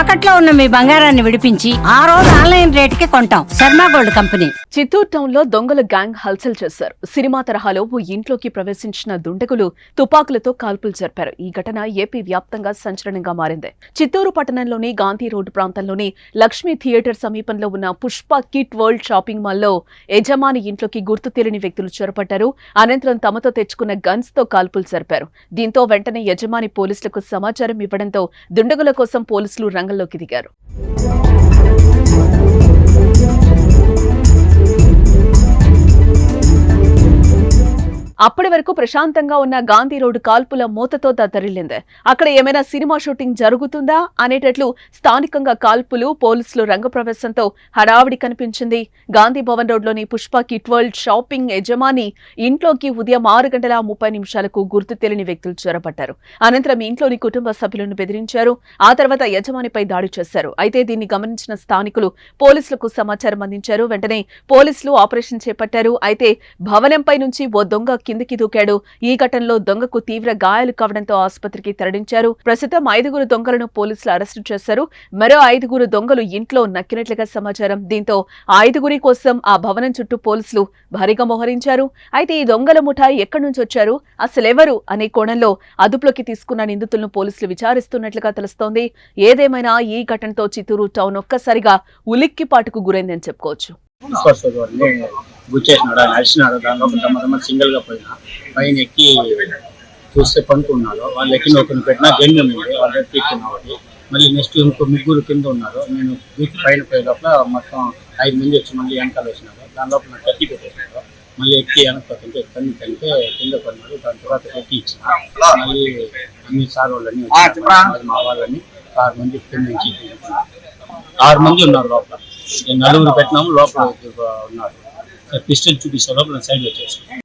తాకట్లో ఉన్న మీ బంగారాన్ని విడిపించి ఆ రోజు ఆన్లైన్ రేటుకి కొంటాం. Sharma gold company. చిత్తూరు టౌన్లో దొంగల గ్యాంగ్ హల్చల్ చేశారు. సినిమా తరహాలో ఓ ఇంట్లోకి ప్రవేశించిన దుండగులు తుపాకులతో కాల్పులు జరిపారు. ఈ ఘటన ఏపీ వ్యాప్తంగా సంచలనంగా మారింది. చిత్తూరు పట్టణంలోని గాంధీ రోడ్డు ప్రాంతంలోని లక్ష్మీ థియేటర్ సమీపంలో ఉన్న పుష్ప కిట్ వరల్డ్ షాపింగ్ మాల్లో యజమాని ఇంట్లోకి గుర్తు తెలియని వ్యక్తులు చొరపడ్డారు. అనంతరం తమతో తెచ్చుకున్న గన్స్తో కాల్పులు జరిపారు. దీంతో వెంటనే యజమాని పోలీసులకు సమాచారం ఇవ్వడంతో దుండగుల కోసం పోలీసులు రంగంలోకి దిగారు. అప్పటి వరకు ప్రశాంతంగా ఉన్న గాంధీ రోడ్డు కాల్పుల మూతతో దద్దరిల్లింది అక్కడ ఏమైనా సినిమా షూటింగ్ జరుగుతుందా అనేటట్లు స్థానికంగా కాల్పులు పోలీసులు రంగప్రవేశంతో హడావిడి కనిపించింది. గాంధీ భవన్ రోడ్లోని పుష్ప కిట్ వరల్డ్ షాపింగ్ యజమాని ఇంట్లోకి ఉదయం ఆరు గంటల ముప్పై నిమిషాలకు గుర్తు తెలియని వ్యక్తులు చొరబడ్డారు అనంతరం ఇంట్లోని కుటుంబ సభ్యులను బెదిరించారు. ఆ తర్వాత యజమానిపై దాడి చేశారు. అయితే దీన్ని గమనించిన స్థానికులు పోలీసులకు సమాచారం అందించారు. వెంటనే పోలీసులు ఆపరేషన్ చేపట్టారు. అయితే భవనంపై నుంచి ఓ దొంగ కిందికి దూకాడు. ఈ ఘటనలో దొంగకు తీవ్ర గాయాలు కావడంతో ఆసుపత్రికి తరలించారు. ప్రస్తుతం ఐదుగురు దొంగలను పోలీసులు అరెస్టు చేశారు. మరో ఐదుగురు దొంగలు ఇంట్లో నక్కినట్లుగా సమాచారం. దీంతో ఐదుగురి కోసం ఆ భవనం చుట్టూ పోలీసులు భారీగా మోహరించారు. అయితే ఈ దొంగల ముఠాయి ఎక్కడి నుంచి వచ్చారు? అసలెవరు అనే కోణంలో అదుపులోకి తీసుకున్న నిందితులను పోలీసులు విచారిస్తున్నట్లుగా తెలుస్తోంది. ఏదేమైనా ఈ ఘటనతో చిత్తూరు టౌన్ ఒక్కసారిగా ఉలిక్కిపాటుకు గురైందని చెప్పుకోవచ్చు. గుచ్చేసినాడు ఆయన అరిచినాడు దానిలో కొంతమంది సింగిల్గా పోయినా పైన ఎక్కి చూస్తే పనుకున్నాడు వాళ్ళు ఎక్కిన ఒకరిని పెట్టినా గండి ఉంది వాళ్ళు ఒకటి మళ్ళీ నెక్స్ట్ ఇంకో ముగ్గురు కింద ఉన్నారు. నేను దూకి పైన పోయే లోపల మొత్తం ఐదు మంది వచ్చి మళ్ళీ వెనకాల వచ్చినారు. దాని లోపల నాకు కత్తి పెట్టేసినారు. మళ్ళీ ఎక్కి వెనకపోతుంటే కన్ను కంటే కింద పడినారు. దాని తర్వాత కత్తి ఇచ్చిన. మళ్ళీ అన్ని సార్ వాళ్ళని. మా వాళ్ళని ఆరు మంది కింద నుంచి. ఆరు మంది ఉన్నారు లోపల. నలుగురు పెట్టినాము లోపల Uh, Christian to be soluble inside the church.